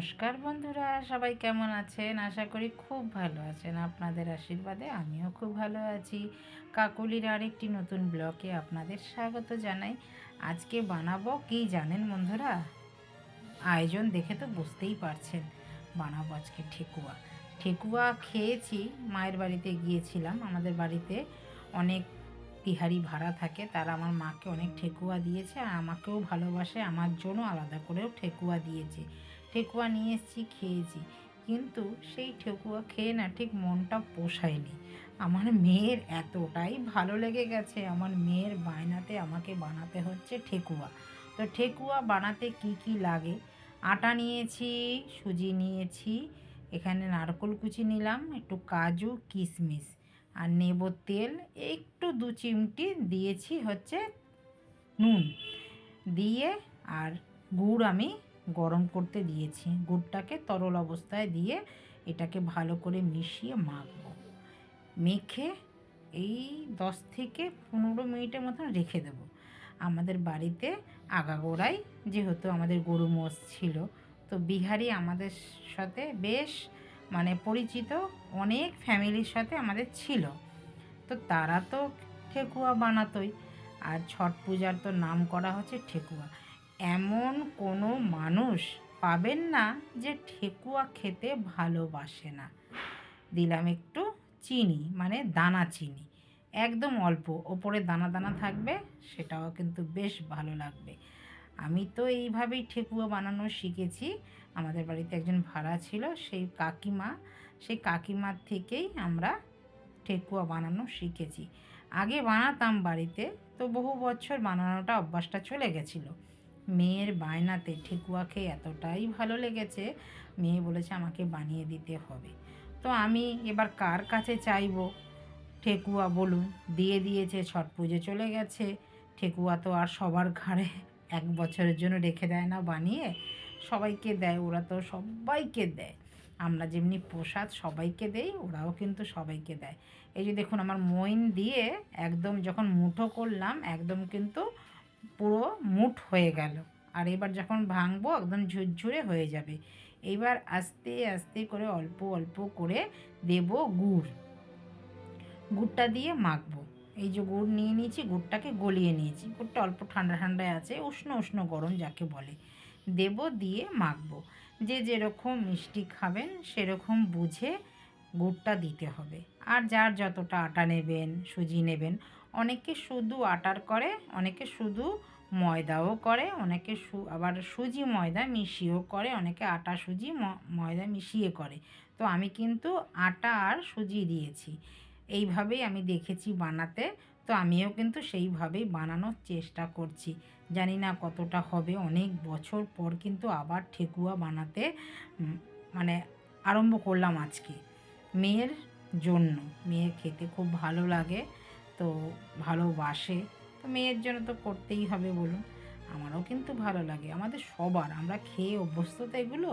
নমস্কার বন্ধুরা, সবাই কেমন আছেন? আশা করি খুব ভালো আছেন। আপনাদের আশীর্বাদে আমিও খুব ভালো আছি। কাকুলির আরেকটি নতুন ব্লকে আপনাদের স্বাগত জানাই। আজকে বানাবো, কি জানেন বন্ধুরা? আয়োজন দেখে তো বুঝতেই পারছেন, বানাবো আজকে ঠেকুয়া। ঠেকুয়া খেয়েছি, মায়ের বাড়িতে গিয়েছিলাম। আমাদের বাড়িতে অনেক তিহারি ভাড়া থাকে, তারা আমার মাকে অনেক ঠেকুয়া দিয়েছে, আর আমাকেও ভালোবাসে, আমার জন্য আলাদা করেও ঠেকুয়া দিয়েছে। ঠেকুয়া নিয়ে এসেছি, খেয়েছি। কিন্তু সেই ঠেকুয়া খেয়ে না ঠিক মনটা পোষায়নি। আমার মেয়ের এতটাই ভালো লেগে গেছে, আমার মেয়ের বায়নাতে আমাকে বানাতে হচ্ছে ঠেকুয়া। তো ঠেকুয়া বানাতে কি কি লাগে? আটা নিয়েছি, সুজি নিয়েছি, এখানে নারকোল কুচি নিলাম, একটু কাজু, কিশমিশ। আর নেব তেল, একটু দু চিমটি দিয়েছি হচ্ছে নুন। দিয়ে আর গুড় আমি গরম করতে দিয়েছি। গুড়টাকে তরল অবস্থায় দিয়ে এটাকে ভালো করে মিশিয়ে মাখবো। মেখে এই দশ থেকে পনেরো মিনিটের মতন রেখে দেবো। আমাদের বাড়িতে আগাগোড়াই যেহেতু আমাদের গরু মোষ ছিল, তো বিহারি আমাদের সাথে বেশ মানে পরিচিত অনেক ফ্যামিলির সাথে আমাদের ছিল। তো তারা তো ঠেকুয়া বানাতোই, আর ছট পূজার তো নাম করা হচ্ছে ঠেকুয়া। এমন কোনো মানুষ পাবেন না যে ঠেকুয়া খেতে ভালোবাসে না। দিলাম একটু চিনি মানে দানা চিনি। একদম অল্প, ওপরে দানা দানা থাকবে, সেটাও কিন্তু বেশ ভালো লাগবে। আমি তো এইভাবেই ঠেকুয়া বানানো শিখেছি। আমাদের বাড়িতে একজন ভাড়া ছিল, সেই কাকিমা, সেই কাকিমার থেকেই আমরা ঠেকুয়া বানানো শিখেছি। আগে বানাতাম বাড়িতে, তো বহু বছর বানানোটা অভ্যাসটা চলে গেছিল। মেয়ের বায়নাতে ঠেকুয়া খেয়ে এতটাই ভালো লেগেছে, মেয়ে বলেছে আমাকে বানিয়ে দিতে হবে। তো আমি এবার কার কাছে চাইব? ঠেকুয়া বলুন, দিয়ে দিয়েছে, ছট পুজো চলে গেছে। ঠেকুয়া তো আর সবার ঘাড়ে এক বছরের জন্য রেখে দেয় না বানিয়ে, সবাইকে দেয়, ওরা তো সবাইকে দেয়। আমরা যেমনি প্রসাদ সবাইকে দেই, ওরাও কিন্তু সবাইকে দেয়। এই যে দেখুন, আমার মইন দিয়ে একদম যখন মুঠো করলাম, একদম কিন্তু পুরো মুঠ হয়ে গেল। আর এবার যখন ভাঙবো, একদম ঝুরঝুরে হয়ে যাবে। এবার আস্তে আস্তে করে অল্প অল্প করে দেব গুড়। গুড়টা দিয়ে মাখবো। এই যে গুড় নিয়ে নিয়েছি, গুড়টাকে গলিয়ে নিয়েছি। গুড়টা অল্প ঠান্ডা ঠান্ডায় আছে, উষ্ণ উষ্ণ গরম যাকে বলে। দেব দিয়ে মাখবো। যে যেরকম মিষ্টি খাবেন, সেরকম বুঝে গুড়টা দিতে হবে। আর যার যতটা আটা নেবেন, সুজি নেবেন অনেকে শুধু আটার করে, অনেকে শুধু ময়দাও করে, অনেকে সু আবার সুজি ময়দা মিশিয়েও করে, অনেকে আটা সুজি ময়দা মিশিয়ে করে। তো আমি কিন্তু আটা আর সুজি দিয়েছি। এইভাবেই আমি দেখেছি বানাতে, তো আমিও কিন্তু সেইভাবেই বানানোর চেষ্টা করছি। জানি না কতটা হবে, অনেক বছর পর কিন্তু আবার ঠেকুয়া বানাতে মানে আরম্ভ করলাম আজকে। মেয়ের জন্য, মেয়ের খেতে খুব ভালো লাগে। তো ভালোবাসে। তো মেয়ের জন্য তো করতেই হবে বলুন। আমারও কিন্তু ভালো লাগে। আমাদের সবার, আমরা খেয়ে অভ্যস্ত তো এগুলো।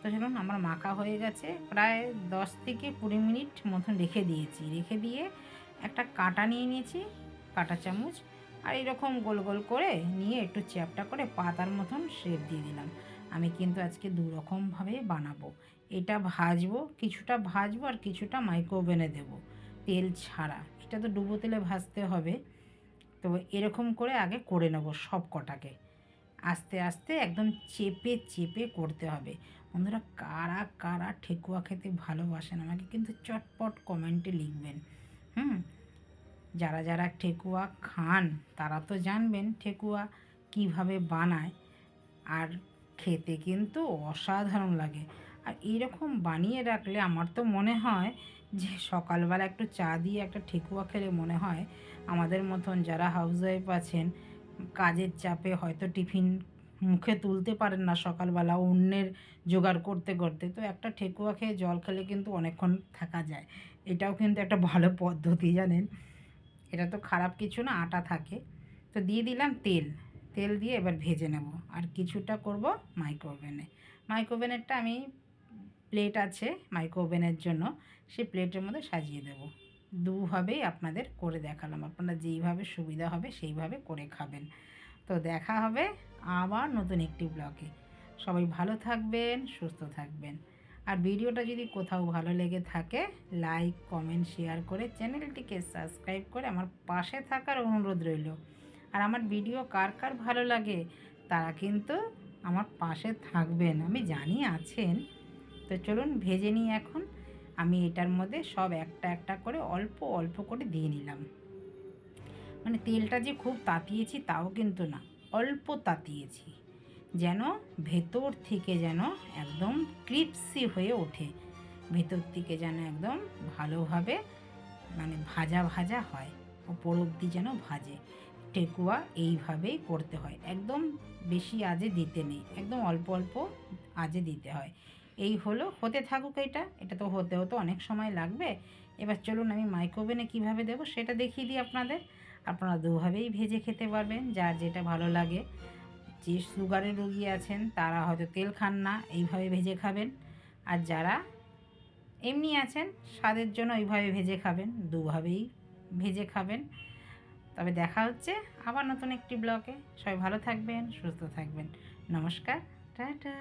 তো চলুন, আমার মাখা হয়ে গেছে। প্রায় দশ থেকে কুড়ি মিনিট মতন রেখে দিয়েছি। রেখে দিয়ে একটা কাটা নিয়ে নিয়েছি, কাটা চামচ। আর এরকম গোল গোল করে নিয়ে একটু চ্যাপটা করে পাতার মতন শেপ দিয়ে দিলাম। আমি কিন্তু আজকে দু রকমভাবে বানাবো। এটা ভাজবো, কিছুটা ভাজবো আর কিছুটা মাইক্রোওভেনে দেবো। তেল ছাড়া। এটা তো ডুবো তেলে ভাজতে হবে। তো এরকম করে আগে করে নেব সব কটাকে আস্তে আস্তে একদম চেপে চেপে করতে হবে। বন্ধুরা, কারা কারা ঠেকুয়া খেতে ভালোবাসেন আমাকে কিন্তু চটপট কমেন্টে লিখবেন। হুম? যারা যারা ঠেকুয়া খান, তারা তো জানবেন ঠেকুয়া কীভাবে বানায়। আর খেতে কিন্তু অসাধারণ লাগে। আর এরকম বানিয়ে রাখলে আমার তো মনে হয় যে সকালবেলা একটু চা দিয়ে একটা ঠেকুয়া খেলে মনে হয় আমাদের মতন যারা হাউসওয়াইফ আছেন, কাজের চাপে হয়তো টিফিন মুখে তুলতে পারেন না সকালবেলা অন্যের জোগাড় করতে করতে, তো একটা ঠেকুয়া খেয়ে জল খেলে কিন্তু অনেকক্ষণ থাকা যায়। এটাও কিন্তু একটা ভালো পদ্ধতি জানেন। এটা তো খারাপ কিছু না, আটা থাকে। তো দিয়ে দিলাম তেল। তেল দিয়ে এবার ভেজে নেব। আর কিছুটা করব মাইক্রোওভেনে মাইক্রোওভেনেরটা আমি প্লেট আছে মাইক্রো ওভেনের জন্য, সেই প্লেটের মধ্যে সাজিয়ে দেব। দুভাবেই আপনাদের করে দেখালাম। আপনারা যেইভাবে সুবিধা হবে সেইভাবে করে খাবেন। তো দেখা হবে আবার নতুন একটি ব্লগে সবাই ভালো থাকবেন, সুস্থ থাকবেন। আর ভিডিওটা যদি কোথাও ভালো লেগে থাকে লাইক কমেন্ট শেয়ার করে চ্যানেলটিকে সাবস্ক্রাইব করে আমার পাশে থাকার অনুরোধ রইল। আর আমার ভিডিও কার কার ভালো লাগে, তারা কিন্তু আমার পাশে থাকবেন। আমি জানি আছেন তো চলুন ভেজে নিই এখন। আমি এটার মধ্যে সব একটা একটা করে অল্প অল্প করে দিয়ে নিলাম। মানে তেলটা যে খুব তাতিয়েছি তাও কিন্তু না, অল্প তাতিয়েছি। যেন ভেতর থেকে যেন একদম ক্রিপসি হয়ে ওঠে। ভেতর থেকে যেন একদম ভালোভাবে মানে ভাজা ভাজা হয়, ওপর অবধি যেন ভাজে। ঠেকুয়া এইভাবেই করতে হয়, একদম বেশি আজে দিতে নেই, একদম অল্প অল্প আজে দিতে হয়। এই হলো, হতে থাকুক এটা এটা তো হতে হতে অনেক সময় লাগবে। এবার চলুন আমি মাইক্রোওভেনে কীভাবে দেবো সেটা দেখিয়ে দিই আপনাদের। আপনারা দুভাবেই ভেজে খেতে পারবেন, যার যেটা ভালো লাগে। যে সুগারের রুগী আছেন, তারা হয়তো তেল খান না, এইভাবে ভেজে খাবেন। আর যারা এমনি আছেন, স্বাদের জন্য এইভাবে ভেজে খাবেন, দুভাবেই ভেজে খাবেন। তবে দেখা হচ্ছে আবার নতুন একটি ব্লগে। সবাই ভালো থাকবেন, সুস্থ থাকবেন। নমস্কার, টাটা।